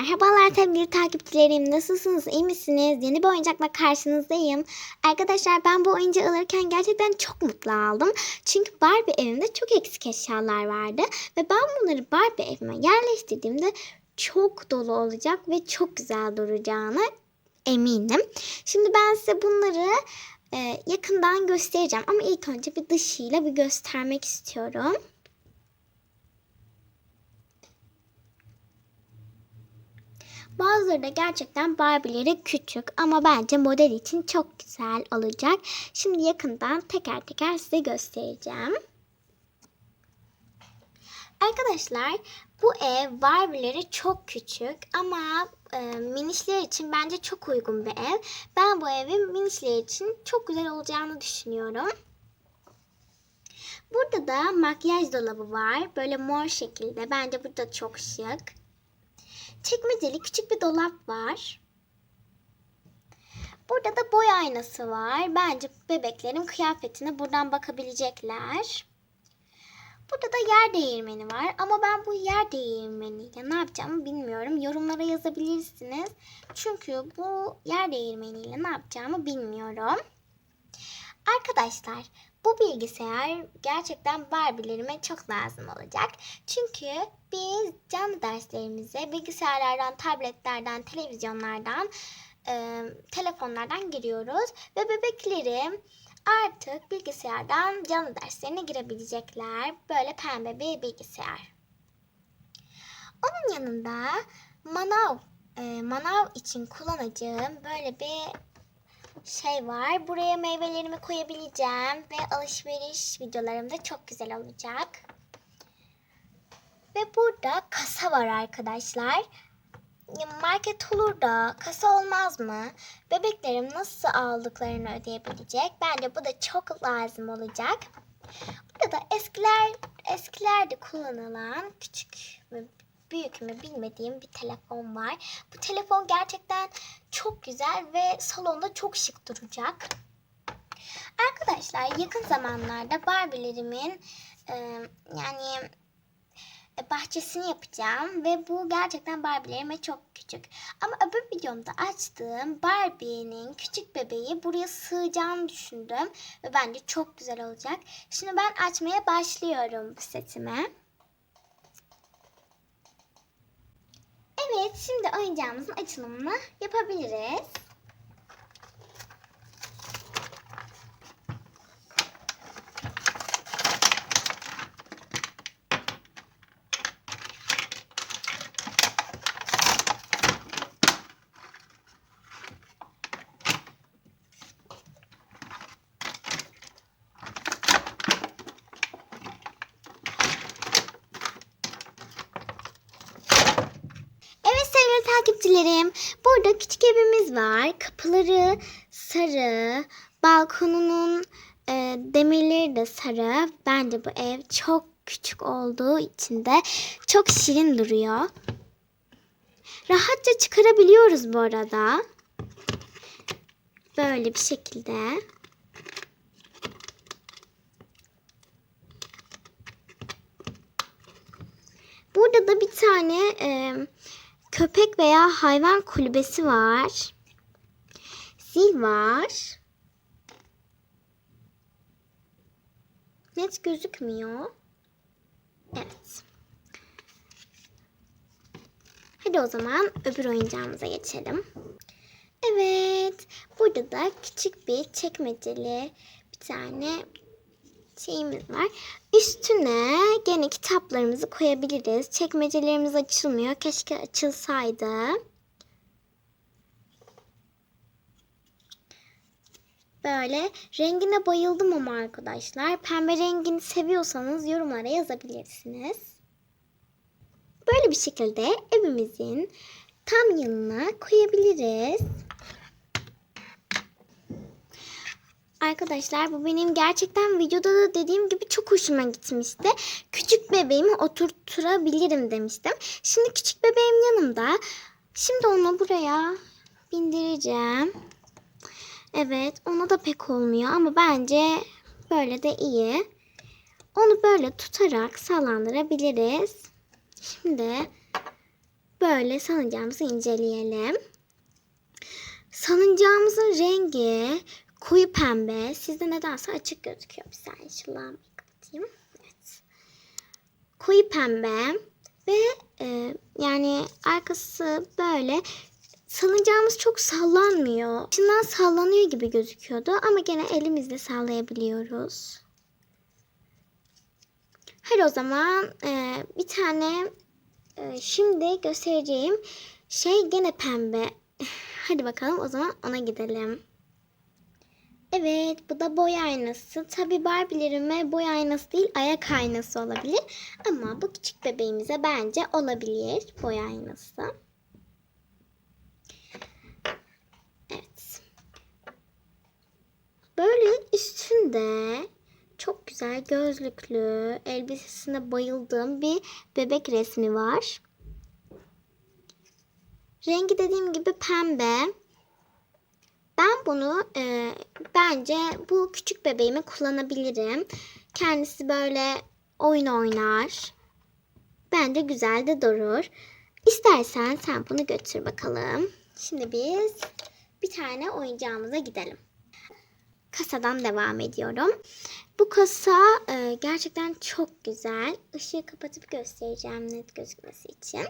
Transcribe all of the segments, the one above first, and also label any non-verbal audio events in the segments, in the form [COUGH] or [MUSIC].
Merhabalar sevgili takipçilerim. Nasılsınız? İyi misiniz? Yeni bir oyuncakla karşınızdayım. Arkadaşlar ben bu oyuncağı alırken gerçekten çok mutlu aldım. Çünkü Barbie evimde çok eksik eşyalar vardı. Ve ben bunları Barbie evime yerleştirdiğimde çok dolu olacak ve çok güzel duracağına eminim. Şimdi ben size bunları e, yakından göstereceğim. Ama ilk önce bir dışıyla bir göstermek istiyorum. Bazıları da gerçekten Barbie'leri küçük ama bence model için çok güzel olacak. Şimdi yakından teker teker size göstereceğim. Arkadaşlar bu ev Barbie'leri çok küçük ama e, minişler için bence çok uygun bir ev. Ben bu evin minişler için çok güzel olacağını düşünüyorum. Burada da makyaj dolabı var. Böyle mor şekilde. Bence bu da çok şık. Çekmeceli küçük bir dolap var. Burada da boy aynası var. Bence bebeklerin kıyafetine buradan bakabilecekler. Burada da yer değirmeni var. Ama ben bu yer değirmeniyle ne yapacağımı bilmiyorum. Yorumlara yazabilirsiniz. Çünkü bu yer değirmeniyle ne yapacağımı bilmiyorum. Arkadaşlar bu bilgisayar gerçekten Barbie'lerime çok lazım olacak. Çünkü biz canlı derslerimize bilgisayarlardan, tabletlerden, televizyonlardan, e, telefonlardan giriyoruz. Ve bebeklerim artık bilgisayardan canlı derslerine girebilecekler. Böyle pembe bir bilgisayar. Onun yanında manav, e, manav için kullanacağım böyle bir şey var. Buraya meyvelerimi koyabileceğim ve alışveriş videolarım da çok güzel olacak. Ve burada kasa var arkadaşlar. Market olur da kasa olmaz mı? Bebeklerim nasıl aldıklarını ödeyebilecek? Bence bu da çok lazım olacak. Burada da eskiler eskilerde kullanılan küçük büyük mü bilmediğim bir telefon var. Bu telefon gerçekten çok güzel ve salonda çok şık duracak. Arkadaşlar yakın zamanlarda Barbie'lerimin e, yani e, bahçesini yapacağım ve bu gerçekten Barbie'lerime çok küçük. Ama öbür videomda açtığım Barbie'nin küçük bebeği buraya sığacağını düşündüm ve bence çok güzel olacak. Şimdi ben açmaya başlıyorum bu setimi. Evet, şimdi oyuncağımızın açılımını yapabiliriz. Evet sevgili takipçilerim. Burada küçük evimiz var. Kapıları sarı. Balkonunun e, demirleri de sarı. Bence bu ev çok küçük olduğu için de çok şirin duruyor. Rahatça çıkarabiliyoruz bu arada. Böyle bir şekilde. Burada da bir tane e, köpek veya hayvan kulübesi var. Zil var. Net gözükmüyor. Evet. Hadi o zaman öbür oyuncağımıza geçelim. Evet. Burada da küçük bir çekmeceli bir tane şeyimiz var. Üstüne gene kitaplarımızı koyabiliriz. Çekmecelerimiz açılmıyor. Keşke açılsaydı. Böyle rengine bayıldım ama arkadaşlar. Pembe rengini seviyorsanız yorumlara yazabilirsiniz. Böyle bir şekilde evimizin tam yanına koyabiliriz. Arkadaşlar bu benim gerçekten videoda da dediğim gibi çok hoşuma gitmişti. Küçük bebeğimi oturtturabilirim demiştim. Şimdi küçük bebeğim yanımda. Şimdi onu buraya bindireceğim. Evet ona da pek olmuyor ama bence böyle de iyi. Onu böyle tutarak sallandırabiliriz. Şimdi böyle salıncağımızı inceleyelim. Salıncağımızın rengi koyu pembe. Sizde nedense açık gözüküyor. Bir saniye lambayı kapatayım. Evet. Koyu pembe ve e, yani arkası böyle salıncağımız çok sallanmıyor. İçinden sallanıyor gibi gözüküyordu ama gene elimizle sallayabiliyoruz. Hadi o zaman e, bir tane e, şimdi göstereceğim şey gene pembe. [LAUGHS] Hadi bakalım o zaman ona gidelim. Evet bu da boy aynası. Tabi Barbie'lerime boy aynası değil ayak aynası olabilir. Ama bu küçük bebeğimize bence olabilir boy aynası. Evet. Böyle üstünde çok güzel gözlüklü, elbisesine bayıldığım bir bebek resmi var. Rengi dediğim gibi pembe. Ben bunu e, bence bu küçük bebeğimi kullanabilirim. Kendisi böyle oyun oynar. Bence güzel de durur. İstersen sen bunu götür bakalım. Şimdi biz bir tane oyuncağımıza gidelim. Kasadan devam ediyorum. Bu kasa e, gerçekten çok güzel. Işığı kapatıp göstereceğim net gözükmesi için.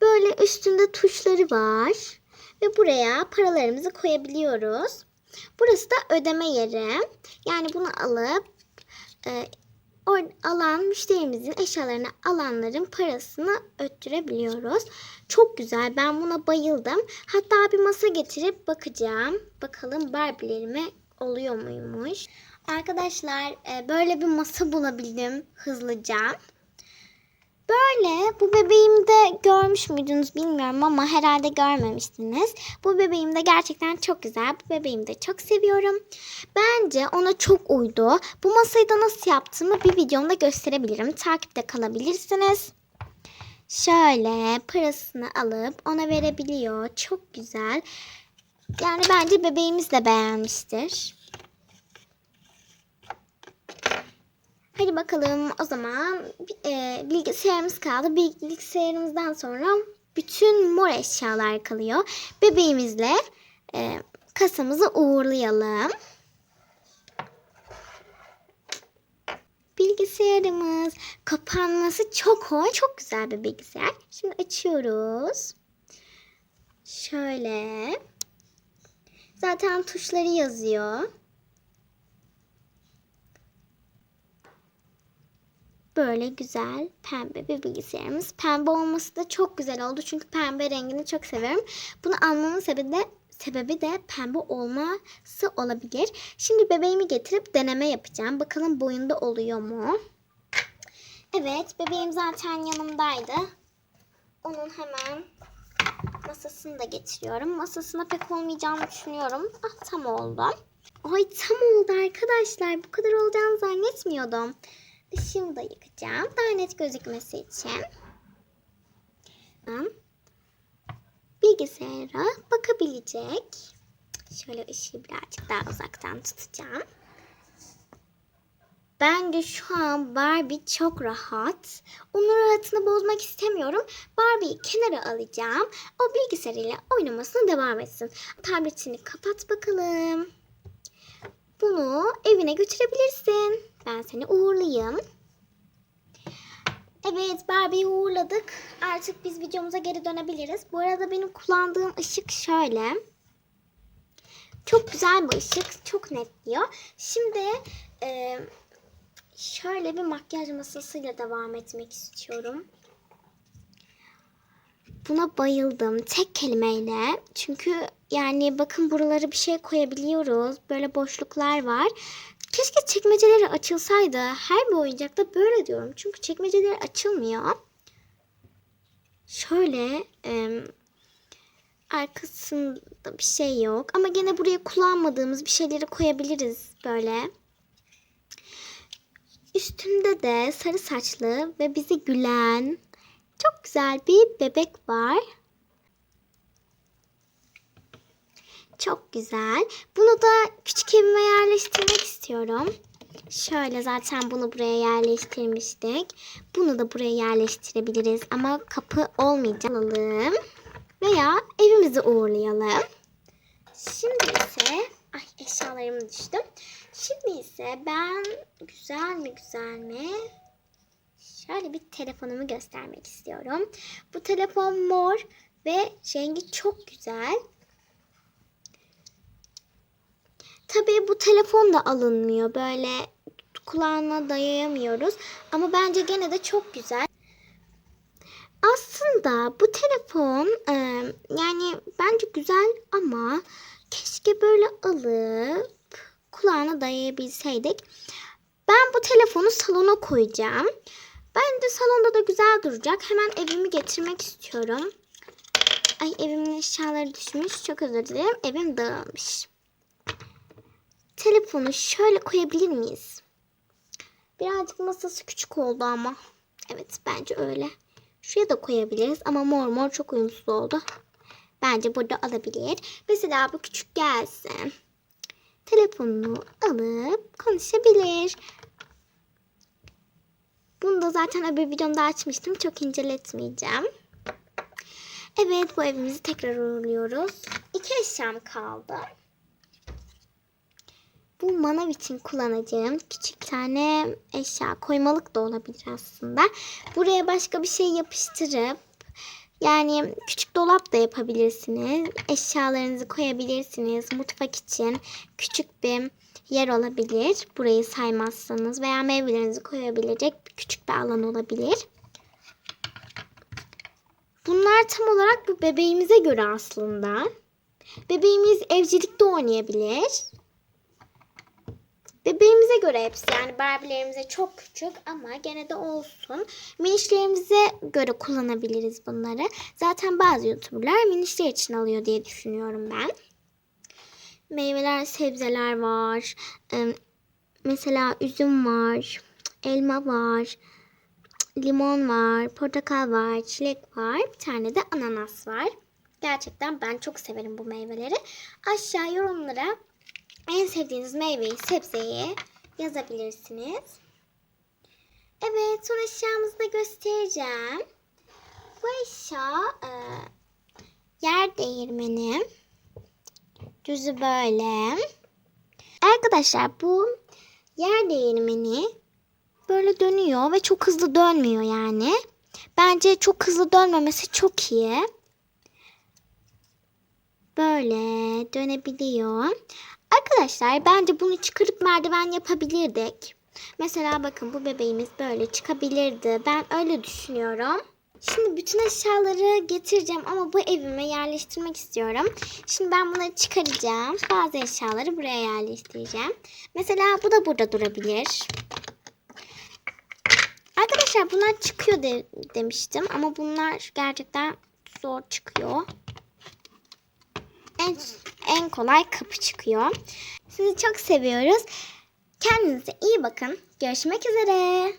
Böyle üstünde tuşları var. Ve buraya paralarımızı koyabiliyoruz. Burası da ödeme yeri. Yani bunu alıp e, alan müşterimizin eşyalarını alanların parasını öttürebiliyoruz. Çok güzel. Ben buna bayıldım. Hatta bir masa getirip bakacağım. Bakalım Barbie'lerime oluyor muymuş. Arkadaşlar e, böyle bir masa bulabildim hızlıca. Böyle bu bebeğimde görmüş müydünüz bilmiyorum ama herhalde görmemiştiniz. Bu bebeğim de gerçekten çok güzel. Bu bebeğimi de çok seviyorum. Bence ona çok uydu. Bu masayı da nasıl yaptığımı bir videomda gösterebilirim. Takipte kalabilirsiniz. Şöyle parasını alıp ona verebiliyor. Çok güzel. Yani bence bebeğimiz de beğenmiştir. Hadi bakalım o zaman e, bilgisayarımız kaldı. Bilgisayarımızdan sonra bütün mor eşyalar kalıyor. Bebeğimizle e, kasamızı uğurlayalım. Bilgisayarımız kapanması çok hoş. Çok güzel bir bilgisayar. Şimdi açıyoruz. Şöyle. Zaten tuşları yazıyor. Böyle güzel pembe bir bilgisayarımız. Pembe olması da çok güzel oldu. Çünkü pembe rengini çok severim. Bunu almamın sebebi de sebebi de pembe olması olabilir. Şimdi bebeğimi getirip deneme yapacağım. Bakalım boyunda oluyor mu? Evet bebeğim zaten yanımdaydı. Onun hemen masasını da getiriyorum. Masasına pek olmayacağını düşünüyorum. Ah tam oldu. Ay tam oldu arkadaşlar. Bu kadar olacağını zannetmiyordum. Işığımı da yakacağım. Daha net gözükmesi için. Bilgisayara bakabilecek. Şöyle ışığı birazcık daha uzaktan tutacağım. Bence şu an Barbie çok rahat. Onun rahatını bozmak istemiyorum. Barbie'yi kenara alacağım. O bilgisayarıyla oynamasına devam etsin. Tabletini kapat bakalım. Bunu evine götürebilirsin. Ben seni uğurlayayım. Evet Barbie'yi uğurladık. Artık biz videomuza geri dönebiliriz. Bu arada benim kullandığım ışık şöyle. Çok güzel bir ışık. Çok net diyor. Şimdi e, şöyle bir makyaj masasıyla devam etmek istiyorum. Buna bayıldım. Tek kelimeyle. Çünkü yani bakın buraları bir şey koyabiliyoruz. Böyle boşluklar var. Keşke çekmeceleri açılsaydı. Her bir oyuncakta böyle diyorum. Çünkü çekmeceleri açılmıyor. Şöyle e, arkasında bir şey yok. Ama gene buraya kullanmadığımız bir şeyleri koyabiliriz böyle. Üstünde de sarı saçlı ve bizi gülen çok güzel bir bebek var. Çok güzel. Bunu da küçük evime yerleştirmek istiyorum. Şöyle zaten bunu buraya yerleştirmiştik. Bunu da buraya yerleştirebiliriz ama kapı olmayacak. Alalım. Veya evimizi uğurlayalım. Şimdi ise ay eşyalarım düştü. Şimdi ise ben güzel mi güzel mi? Şöyle bir telefonumu göstermek istiyorum. Bu telefon mor ve rengi çok güzel. Tabii bu telefon da alınmıyor. Böyle kulağına dayayamıyoruz. Ama bence gene de çok güzel. Aslında bu telefon e, yani bence güzel ama keşke böyle alıp kulağına dayayabilseydik. Ben bu telefonu salona koyacağım. Bence salonda da güzel duracak. Hemen evimi getirmek istiyorum. Ay evimin eşyaları düşmüş. Çok özür dilerim. Evim dağılmış. Telefonu şöyle koyabilir miyiz? Birazcık masası küçük oldu ama. Evet bence öyle. Şuraya da koyabiliriz ama mor mor çok uyumsuz oldu. Bence burada alabilir. Mesela bu küçük gelsin. Telefonunu alıp konuşabilir. Bunu da zaten öbür videomda açmıştım. Çok inceletmeyeceğim. Evet bu evimizi tekrar uğurluyoruz. İki eşyam kaldı. Bu manav için kullanacağım küçük tane eşya koymalık da olabilir aslında. Buraya başka bir şey yapıştırıp yani küçük dolap da yapabilirsiniz. Eşyalarınızı koyabilirsiniz. Mutfak için küçük bir yer olabilir. Burayı saymazsanız veya meyvelerinizi koyabilecek küçük bir alan olabilir. Bunlar tam olarak bu bebeğimize göre aslında. Bebeğimiz evcilikte oynayabilir. Bebeğimize göre hepsi yani Barbie'lerimize çok küçük ama gene de olsun. Minişlerimize göre kullanabiliriz bunları. Zaten bazı youtuberlar minişler için alıyor diye düşünüyorum ben. Meyveler, sebzeler var. Ee, Mesela üzüm var, elma var, limon var, portakal var, çilek var. Bir tane de ananas var. Gerçekten ben çok severim bu meyveleri. Aşağı yorumlara en sevdiğiniz meyveyi, sebzeyi yazabilirsiniz. Evet, son eşyamızı da göstereceğim. Bu eşya e, yer değirmeni. Düzü böyle. Arkadaşlar bu yer değirmeni böyle dönüyor ve çok hızlı dönmüyor yani. Bence çok hızlı dönmemesi çok iyi. Böyle dönebiliyor. Arkadaşlar bence bunu çıkarıp merdiven yapabilirdik. Mesela bakın bu bebeğimiz böyle çıkabilirdi. Ben öyle düşünüyorum. Şimdi bütün eşyaları getireceğim ama bu evime yerleştirmek istiyorum. Şimdi ben bunları çıkaracağım. Bazı eşyaları buraya yerleştireceğim. Mesela bu da burada durabilir. Arkadaşlar bunlar çıkıyor de, demiştim ama bunlar gerçekten zor çıkıyor. En, en kolay kapı çıkıyor. Sizi çok seviyoruz. Kendinize iyi bakın. Görüşmek üzere.